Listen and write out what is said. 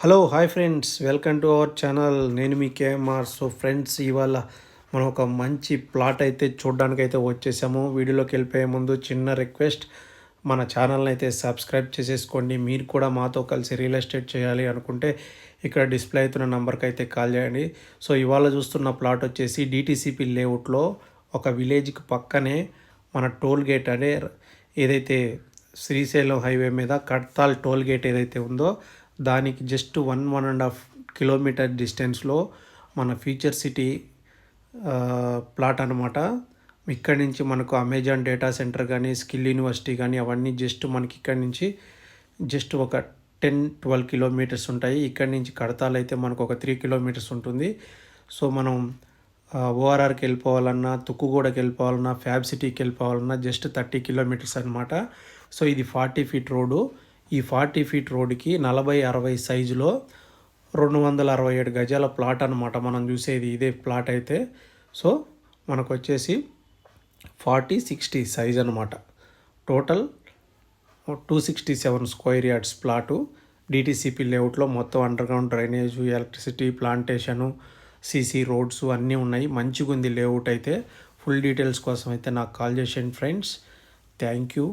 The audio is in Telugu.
Hello hi friends welcome to our channel నేను మీ కేఎంఆర్ సో ఫ్రెండ్స్ ఇవాళ మనం ఒక మంచి ప్లాట్ అయితే చూడడానికి అయితే వచ్చేసాము. వీడియోలోకి వెళ్ళిపోయే ముందు చిన్న రిక్వెస్ట్ మన ఛానల్ని అయితే సబ్స్క్రైబ్ చేసేసుకోండి. మీరు కూడా మాతో కలిసి రియల్ ఎస్టేట్ చేయాలి అనుకుంటే ఇక్కడ డిస్ప్లే అవుతున్న నెంబర్కి అయితే కాల్ చేయండి. సో ఇవాళ చూస్తున్న ప్లాట్ వచ్చేసి డిటీసీపీ లేఅవుట్లో ఒక విలేజ్కి పక్కనే మన టోల్ గేట్ అనే ఏదైతే శ్రీశైలం హైవే మీద కడ్తాల్ టోల్ గేట్ ఏదైతే ఉందో దానికి just one one and half kilometer డిస్టెన్స్లో మన ఫ్యూచర్ సిటీ ప్లాట్ అనమాట ఇక్కడి నుంచి మనకు అమెజాన్ డేటా సెంటర్ కానీ స్కిల్ యూనివర్సిటీ కానీ అవన్నీ జస్ట్ మనకి ఇక్కడి నుంచి జస్ట్ ఒక టెన్ ట్వెల్వ్ కిలోమీటర్స్ ఉంటాయి. ఇక్కడి నుంచి కడతాలు అయితే మనకు ఒక త్రీ కిలోమీటర్స్ ఉంటుంది. సో మనం ఓఆర్ఆర్కి వెళ్ళిపోవాలన్నా తుక్కుగూడకి వెళ్ళిపోవాలన్నా ఫ్యాబ్ సిటీకి వెళ్ళిపోవాలన్నా జస్ట్ థర్టీ కిలోమీటర్స్ అనమాట సో ఇది ఫార్టీ ఫీట్ రోడ్డు. ఈ ఫార్టీ ఫీట్ రోడ్డుకి నలభై అరవై సైజులో రెండు వందల అరవై ఏడు గజాల ప్లాట్ అనమాట మనం చూసేది ఇదే ప్లాట్ అయితే. సో మనకు వచ్చేసి ఫార్టీ సిక్స్టీ సైజ్ అనమాట total two sixty seven square yards plot. DTCP లేఅవుట్లో మొత్తం underground drainage drainage electricity plantation CC roads అన్నీ ఉన్నాయి. మంచిగా ఉంది లేఅవుట్ అయితే. ఫుల్ డీటెయిల్స్ కోసం అయితే నాకు కాల్ చేసేయండి ఫ్రెండ్స్. Thank you.